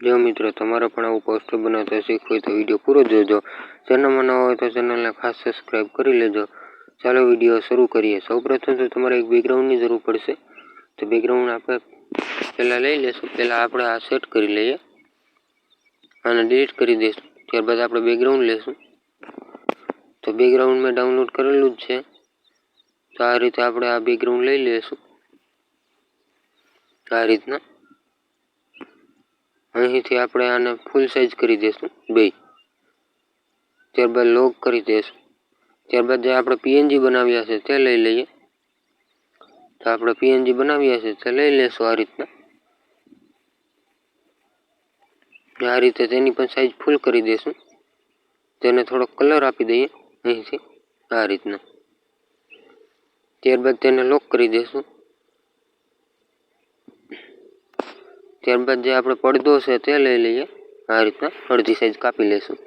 મિત્રો, તમારે પણ આવું પોસ્ટર બનાવતા શીખવું હોય તો વીડિયો પૂરો જોજો. ચેનલમાં ન હોય તો ચેનલને ખાસ સબસ્ક્રાઈબ કરી લેજો. ચાલો વીડિયો શરૂ કરીએ. સૌપ્રથમ તો તમારે એક બેકગ્રાઉન્ડની જરૂર પડશે. તો બેકગ્રાઉન્ડ આપણે પહેલાં લઈ લેશું. પહેલાં આપણે આ સેટ કરી લઈએ અને ડિલીટ કરી દઈશું. ત્યારબાદ આપણે બેકગ્રાઉન્ડ લેશું. તો બેકગ્રાઉન્ડ મેં ડાઉનલોડ કરેલું જ છે. તો આ રીતે આપણે આ બેકગ્રાઉન્ડ લઈ લઈશું આ રીતના. અહીંથી આપણે આને ફૂલ સાઇઝ કરી દઈશું બે. ત્યારબાદ લોક કરી દઈશું ત્યારબાદ જે આપણે પીએનજી બનાવ્યા છે તે લઈ લઈએ. તો આપણે પીએનજી બનાવ્યા છે તે લઈ લેશું આ રીતના. આ રીતે તેની પણ સાઈઝ ફૂલ કરી દઈશું તેને થોડો કલર આપી દઈએ અહીંથી, આ રીતના. ત્યારબાદ તેને લોક કરી દઈશું ત્યારબાદ જે આપણે પડદો છે તે લઈ લઈએ. આ રીતના અડધી સાઈઝ કાપી લઈશું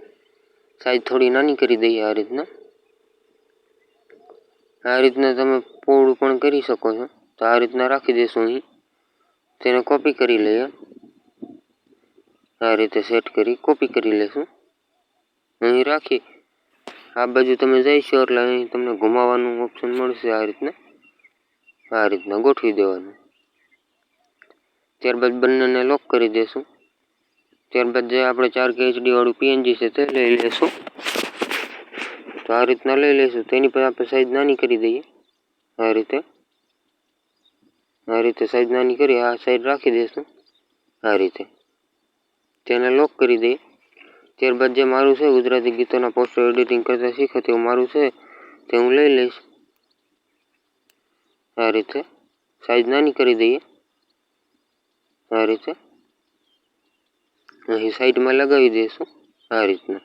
સાઈઝ થોડી નાની કરી દઈએ આ રીતના. આ રીતના તમે પોળું પણ કરી શકો છો. તો આ રીતના રાખી દઈશું અહીં. તેને કોપી કરી લઈએ. આ રીતે સેટ કરી કોપી કરી લેશું. અહીં રાખી, આ બાજુ તમે જઈશો એટલે અહીં તમને ઘુમાવાનું ઓપ્શન મળશે આ રીતના. આ રીતના ગોઠવી દેવાનું. ત્યારબાદ બંનેને લોક કરી દઈશું ત્યારબાદ જે આપણે ચાર કે એચડી વાળું પીએનજી છે તે લઈ લેશું. તો આ રીતના લઈ લઈશું તેની પર આપણે સાઈઝ નાની કરી દઈએ. આ રીતે. આ રીતે સાઈઝ નાની કરી આ સાઈડ રાખી દઈશું આ રીતે. તેને લોક કરી દઈએ. ત્યારબાદ જે મારું છે ગુજરાતી ગીતોના પોસ્ટર એડિટિંગ કરતાં શીખે તેવું મારું છે તે હું લઈ લઈશ. આ રીતે. સાઈઝ નાની કરી દઈએ. આ રીતે. અહીં સાઈડમાં લગાવી દઈશું આ રીતના.